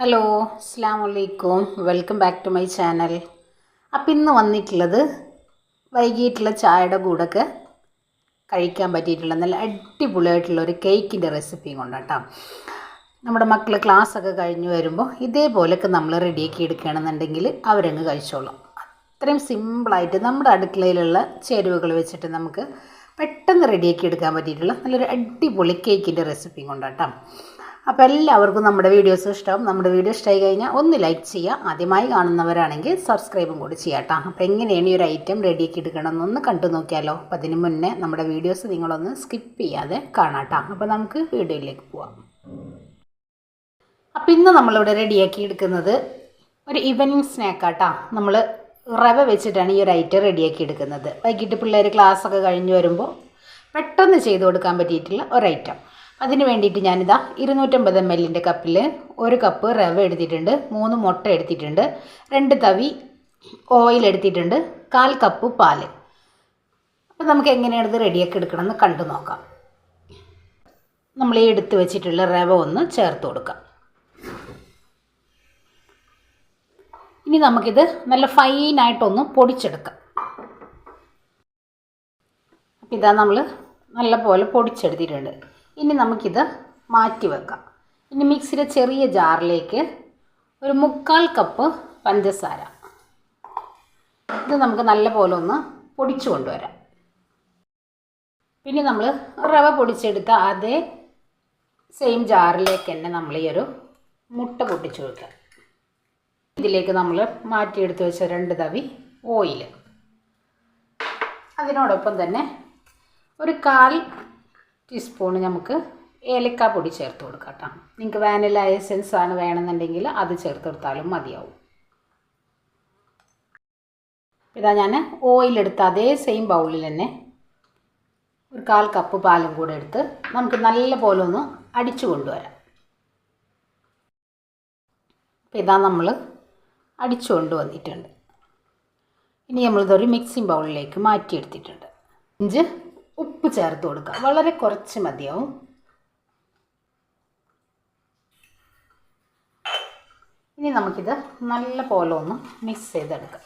Hello അസ്സാം വലൈക്കും welcome back to my channel അപ്പം ഇന്ന് വന്നിട്ടുള്ളത് വൈകിട്ടുള്ള ചായയുടെ കൂടൊക്കെ കഴിക്കാൻ പറ്റിയിട്ടുള്ള നല്ല അടിപൊളിയായിട്ടുള്ള ഒരു കേക്കിന്റെ റെസിപ്പിയും കൊണ്ടാട്ടോ. നമ്മുടെ മക്കൾ ക്ലാസ്സൊക്കെ കഴിഞ്ഞ് വരുമ്പോൾ ഇതേപോലെയൊക്കെ നമ്മൾ റെഡിയാക്കി എടുക്കുകയാണെന്നുണ്ടെങ്കിൽ അവരങ്ങ് കഴിച്ചോളും. അത്രയും സിമ്പിളായിട്ട് നമ്മുടെ അടുക്കളയിലുള്ള ചേരുവകൾ വെച്ചിട്ട് നമുക്ക് പെട്ടെന്ന് റെഡിയാക്കി എടുക്കാൻ പറ്റിയിട്ടുള്ള നല്ലൊരു അടിപൊളി കേക്കിന്റെ റെസിപ്പിയും കൊണ്ടാട്ടോ. അപ്പോൾ എല്ലാവർക്കും നമ്മുടെ വീഡിയോസ് ഇഷ്ടം. നമ്മുടെ വീഡിയോ ഇഷ്ടമായി കഴിഞ്ഞാൽ ഒന്ന് ലൈക്ക് ചെയ്യുക ആദ്യമായി കാണുന്നവരാണെങ്കിൽ സബ്സ്ക്രൈബും കൂടി ചെയ്യാം കേട്ടോ അപ്പോൾ എങ്ങനെയാണ് ഈ ഒരു ഐറ്റം റെഡിയാക്കി എടുക്കണമെന്നൊന്ന് കണ്ടു നോക്കിയാലോ. അപ്പോൾ അതിന് മുന്നേ നമ്മുടെ വീഡിയോസ് നിങ്ങളൊന്ന് സ്കിപ്പ് ചെയ്യാതെ കാണാട്ടോ അപ്പം അപ്പോൾ നമുക്ക് വീഡിയോയിലേക്ക് പോവാം. അപ്പം ഇന്ന് നമ്മളിവിടെ റെഡിയാക്കി എടുക്കുന്നത് ഒരു ഈവനിങ് സ്നാക്കാട്ടാ നമ്മൾ റവ വെച്ചിട്ടാണ് ഈ ഒരു ഐറ്റം റെഡിയാക്കി എടുക്കുന്നത്. വൈകിട്ട് പിള്ളേർ ക്ലാസ്സൊക്കെ കഴിഞ്ഞ് വരുമ്പോൾ പെട്ടെന്ന് ചെയ്ത് കൊടുക്കാൻ പറ്റിയിട്ടുള്ള ഒരു ഐറ്റം അതിന് വേണ്ടിയിട്ട് ഞാനിതാ ഇരുന്നൂറ്റമ്പത് എം എല്ലിന്റെ കപ്പിൽ ഒരു കപ്പ് റവ എടുത്തിട്ടുണ്ട് മൂന്ന് മുട്ട എടുത്തിട്ടുണ്ട് രണ്ട് തവി ഓയിൽ എടുത്തിട്ടുണ്ട് കാൽ കപ്പ് പാൽ. അപ്പോൾ നമുക്ക് എങ്ങനെയാണ് ഇത് റെഡിയാക്കി എടുക്കണമെന്ന് കണ്ടു നോക്കാം. നമ്മൾ ഈ എടുത്ത് വെച്ചിട്ടുള്ള റവ ഒന്ന് ചേർത്ത് കൊടുക്കാം. ഇനി നമുക്കിത് നല്ല ഫൈനായിട്ടൊന്ന് പൊടിച്ചെടുക്കാം. അപ്പോൾ ഇതാ നമ്മൾ നല്ല പോലെ പൊടിച്ചെടുത്തിട്ടുണ്ട്. ഇനി നമുക്കിത് മാറ്റി വെക്കാം. ഇനി മിക്സിയുടെ ചെറിയ ജാറിലേക്ക് ഒരു മുക്കാൽ കപ്പ് പഞ്ചസാര. ഇത് നമുക്ക് നല്ല പോലെ ഒന്ന് പൊടിച്ചു കൊണ്ടുവരാം. പിന്നെ നമ്മൾ റവ പൊടിച്ചെടുത്ത അതേ സെയിം ജാറിലേക്ക് തന്നെ നമ്മൾ ഈ ഒരു മുട്ട പൊട്ടിച്ചു വെക്കാം. ഇതിലേക്ക് നമ്മൾ മാറ്റിയെടുത്ത് വെച്ച രണ്ട് തവി ഓയിൽ അതിനോടൊപ്പം തന്നെ ഒരു കാൽ ടീസ്പൂൺ നമുക്ക് ഏലക്ക പൊടി ചേർത്ത് കൊടുക്കാം കേട്ടോ. നിങ്ങൾക്ക് വാനില എസെൻസ് ആണ് വേണമെന്നുണ്ടെങ്കിൽ അത് ചേർത്ത് കൊടുത്താലും മതിയാവും. ഇതാ ഞാൻ ഓയിലെടുത്ത് അതേ സെയിം ബൗളിൽ തന്നെ ഒരു കാൽ കപ്പ് പാലും കൂടെ എടുത്ത് നമുക്ക് നല്ല പോലെ ഒന്ന് അടിച്ചു കൊണ്ടുവരാം. അപ്പോൾ ഇതാ നമ്മൾ അടിച്ചു കൊണ്ടുവന്നിട്ടുണ്ട്. ഇനി നമ്മളിതൊരു മിക്സിംഗ് ബൗളിലേക്ക് മാറ്റിയെടുത്തിട്ടുണ്ട്. ഇഞ്ച് ഉപ്പ് ചേർത്ത് കൊടുക്കുക വളരെ കുറച്ച് മതിയാവും. ഇനി നമുക്കിത് നല്ല പോലെ ഒന്ന് മിക്സ് ചെയ്തെടുക്കാം.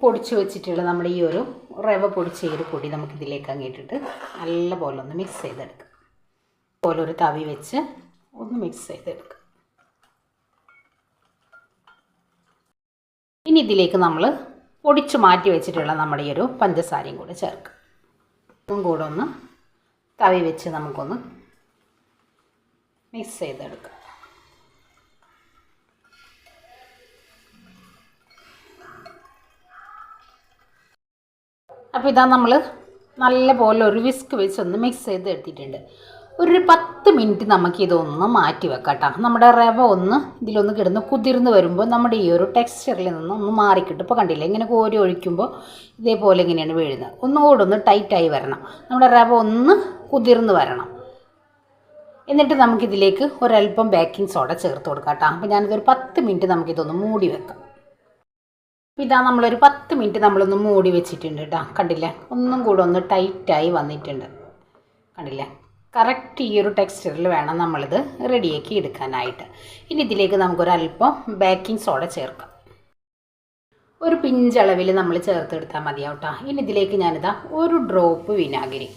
പൊടിച്ച് വെച്ചിട്ടുള്ള നമ്മുടെ ഈ ഒരു റവ പൊടിച്ച ഈ ഒരു പൊടി നമുക്കിതിലേക്ക് അങ്ങിട്ടിട്ട് നല്ല പോലെ ഒന്ന് മിക്സ് ചെയ്തെടുക്കാം. പോലെ ഒരു തവി വെച്ച് ഒന്ന് മിക്സ് ചെയ്തെടുക്കാം. ഇനി ഇതിലേക്ക് നമ്മൾ പൊടിച്ച് മാറ്റി വെച്ചിട്ടുള്ള നമ്മുടെ ഈ ഒരു പഞ്ചസാരയും കൂടെ ചേർക്കുക ഉപ്പും കൂടെ ഒന്ന് തവി വെച്ച് നമുക്കൊന്ന് മിക്സ് ചെയ്തെടുക്കാം. അപ്പോൾ ഇതാ നമ്മൾ നല്ല പോലെ ഒരു വിസ്ക് വെച്ച് ഒന്ന് മിക്സ് ചെയ്ത് എടുത്തിട്ടുണ്ട് ഒരു പത്ത് മിനിറ്റ് നമുക്ക് ഇതൊന്ന് മാറ്റി വെക്കാം കേട്ടോ നമ്മുടെ റവ ഒന്ന് ഇതിലൊന്ന് കിടന്ന് കുതിർന്ന് വരുമ്പോൾ നമ്മുടെ ഈ ഒരു ടെക്സ്ചറിൽ നിന്ന് ഒന്ന് മാറിക്കിട്ടും. ഇപ്പോൾ കണ്ടില്ലേ ഇങ്ങനെ കോരി ഒഴിക്കുമ്പോൾ ഇതേപോലെ ഇങ്ങനെയാണ് വീഴുന്നത്. ഒന്നുകൂടെ ഒന്ന് ടൈറ്റായി വരണം. നമ്മുടെ റവ ഒന്ന് കുതിർന്ന് വരണം. എന്നിട്ട് നമുക്കിതിലേക്ക് ഒരല്പം ബേക്കിംഗ് സോഡ ചേർത്ത് കൊടുക്കാം കേട്ടോ അപ്പോൾ ഞാനിതൊരു പത്ത് മിനിറ്റ് നമുക്കിതൊന്ന് മൂടി വെക്കാം. ഇതാ നമ്മളൊരു പത്ത് മിനിറ്റ് നമ്മളൊന്ന് മൂടി വെച്ചിട്ടുണ്ട് കേട്ടോ. കണ്ടില്ലേ ഒന്നും കൂടെ ഒന്ന് ടൈറ്റായി വന്നിട്ടുണ്ട്. കണ്ടില്ലേ? കറക്റ്റ് ഈ ഒരു ടെക്സ്ചറിൽ വേണം നമ്മളിത് റെഡിയാക്കി എടുക്കാനായിട്ട്. ഇനി ഇതിലേക്ക് നമുക്കൊരല്പം ബേക്കിംഗ് സോഡ ചേർക്കാം. ഒരു പിഞ്ചളവിൽ നമ്മൾ ചേർത്തെടുത്താൽ മതിയാവും കേട്ടോ ഇനി ഇതിലേക്ക് ഞാനിതാ ഒരു ഡ്രോപ്പ് വിനാഗിരി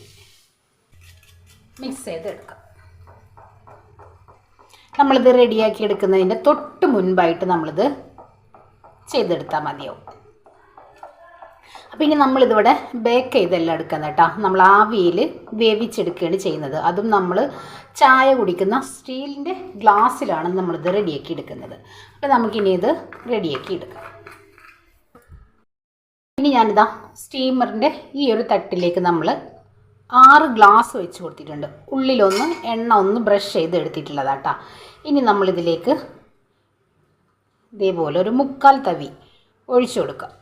മിക്സ് ചെയ്തെടുക്കാം നമ്മളിത് റെഡിയാക്കി എടുക്കുന്നതിന്റെ തൊട്ട് മുൻപായിട്ട് നമ്മളിത് ചെയ്തെടുത്താൽ മതിയാവും. അപ്പോൾ ഇനി നമ്മളിതിവിടെ ബേക്ക് ചെയ്തെല്ലാം എടുക്കുന്നത് കേട്ടോ. നമ്മൾ ആവിയിൽ വേവിച്ചെടുക്കുകയാണ് ചെയ്യുന്നത്. അതും നമ്മൾ ചായ കുടിക്കുന്ന സ്റ്റീലിന്റെ ഗ്ലാസ്സിലാണ് നമ്മളിത് റെഡിയാക്കി എടുക്കുന്നത്. അപ്പോൾ നമുക്കിനി ഇത് റെഡിയാക്കി എടുക്കാം. ഇനി ഞാനിതാ സ്റ്റീമറിന്റെ ഈ ഒരു തട്ടിലേക്ക് നമ്മൾ ആറ് ഗ്ലാസ് വെച്ച് കൊടുത്തിട്ടുണ്ട്. ഉള്ളിലൊന്ന് എണ്ണ ഒന്ന് ബ്രഷ് ചെയ്ത് എടുത്തിട്ടുള്ളതാട്ടാ ഇനി നമ്മളിതിലേക്ക് ഇതേപോലെ ഒരു മുക്കാൽ തവി ഒഴിച്ചു കൊടുക്കുക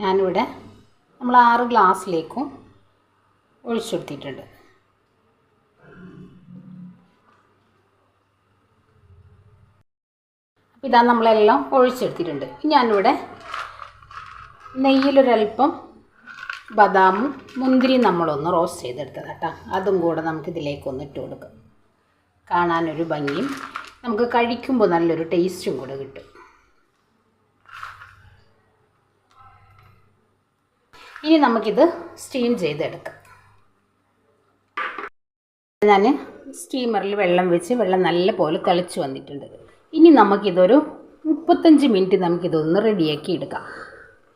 ഞാനിവിടെ നമ്മൾ ആറ് ഗ്ലാസ്സിലേക്കും ഒഴിച്ചെടുത്തിട്ടുണ്ട്. അപ്പോൾ ഇതാ നമ്മളെല്ലാം ഒഴിച്ചെടുത്തിട്ടുണ്ട്. ഞാനിവിടെ നെയ്യിലൊരൽപ്പം ബദാമും മുന്തിരി നമ്മളൊന്ന് റോസ്റ്റ് ചെയ്തെടുത്തത് കേട്ടോ. അതും കൂടെ നമുക്ക് ഇതിലേക്കൊന്ന് ഇട്ട് കൊടുക്കാം കാണാനൊരു ഭംഗിയും നമുക്ക് കഴിക്കുമ്പോൾ നല്ലൊരു ടേസ്റ്റും കൂടെ കിട്ടും. ഇനി നമുക്കിത് സ്റ്റീം ചെയ്തെടുക്കാം. ഞാൻ സ്റ്റീമറിൽ വെള്ളം വെച്ച് വെള്ളം നല്ല പോലെ തിളച്ച് വന്നിട്ടുണ്ട്. ഇനി നമുക്കിതൊരു മുപ്പത്തഞ്ച് മിനിറ്റ് നമുക്കിതൊന്ന് റെഡിയാക്കി എടുക്കാം.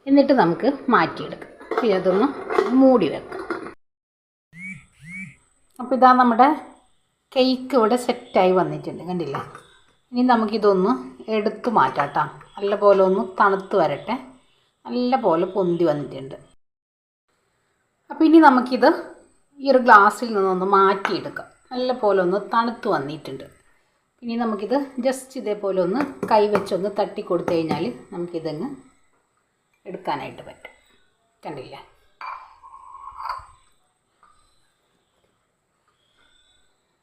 എന്നിട്ട് നമുക്ക് മാറ്റിയെടുക്കാം. പിന്നെ അതൊന്ന് മൂടി വെക്കാം. അപ്പോൾ ഇതാ നമ്മുടെ കേക്ക് ഇവിടെ സെറ്റായി വന്നിട്ടുണ്ട്. കണ്ടില്ലേ? ഇനി നമുക്കിതൊന്ന് എടുത്തു മാറ്റാം കേട്ടോ. നല്ല പോലെ ഒന്ന് തണുത്ത് വരട്ടെ. നല്ല പോലെ പൊന്തി വന്നിട്ടുണ്ട്. അപ്പോൾ ഇനി നമുക്കിത് ഈ ഒരു ഗ്ലാസ്സിൽ നിന്നൊന്ന് മാറ്റിയെടുക്കാം. നല്ല പോലെ ഒന്ന് തണുത്ത് വന്നിട്ടുണ്ട്. ഇനി നമുക്കിത് ജസ്റ്റ് ഇതേപോലെ ഒന്ന് കൈവച്ചൊന്ന് തട്ടി കൊടുത്തു കഴിഞ്ഞാൽ നമുക്കിതങ്ങ് എടുക്കാനായിട്ട് പറ്റും. കണ്ടില്ല?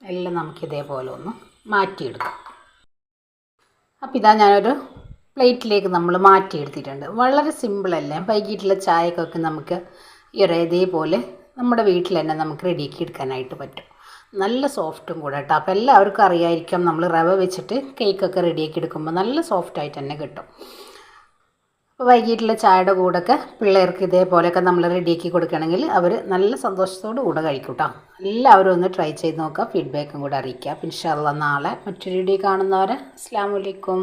എല്ലാം നമുക്കിതേപോലെ ഒന്ന് മാറ്റിയെടുക്കാം. അപ്പോൾ ഇതാ ഞാനൊരു പ്ലേറ്റിലേക്ക് നമ്മൾ മാറ്റിയെടുത്തിട്ടുണ്ട്. വളരെ സിമ്പിളല്ലേ വൈകിട്ടുള്ള ചായക്കൊക്കെ നമുക്ക് ഈ ഇതേപോലെ നമ്മുടെ വീട്ടിൽ തന്നെ നമുക്ക് റെഡിയാക്കി എടുക്കാനായിട്ട് പറ്റും. നല്ല സോഫ്റ്റും കൂടെ കേട്ടോ. അപ്പോൾ എല്ലാവർക്കും അറിയായിരിക്കും നമ്മൾ റവ വെച്ചിട്ട് കേക്കൊക്കെ റെഡിയാക്കി എടുക്കുമ്പോൾ നല്ല സോഫ്റ്റായിട്ട് തന്നെ കിട്ടും. അപ്പോൾ വൈകിട്ടുള്ള ചായയുടെ കൂടെയൊക്കെ പിള്ളേർക്ക് ഇതേപോലെയൊക്കെ നമ്മൾ റെഡിയാക്കി കൊടുക്കുകയാണെങ്കിൽ അവർ നല്ല സന്തോഷത്തോടു കൂടെ കഴിക്കും കേട്ടോ. എല്ലാവരും ഒന്ന് ട്രൈ ചെയ്ത് നോക്കുക. ഫീഡ്ബാക്കും കൂടെ അറിയിക്കുക. പിന്നെ ഇൻഷാല്ല നാളെ മറ്റൊരു വീഡിയോ കാണുന്നവരെ അസ്സാം വലൈക്കും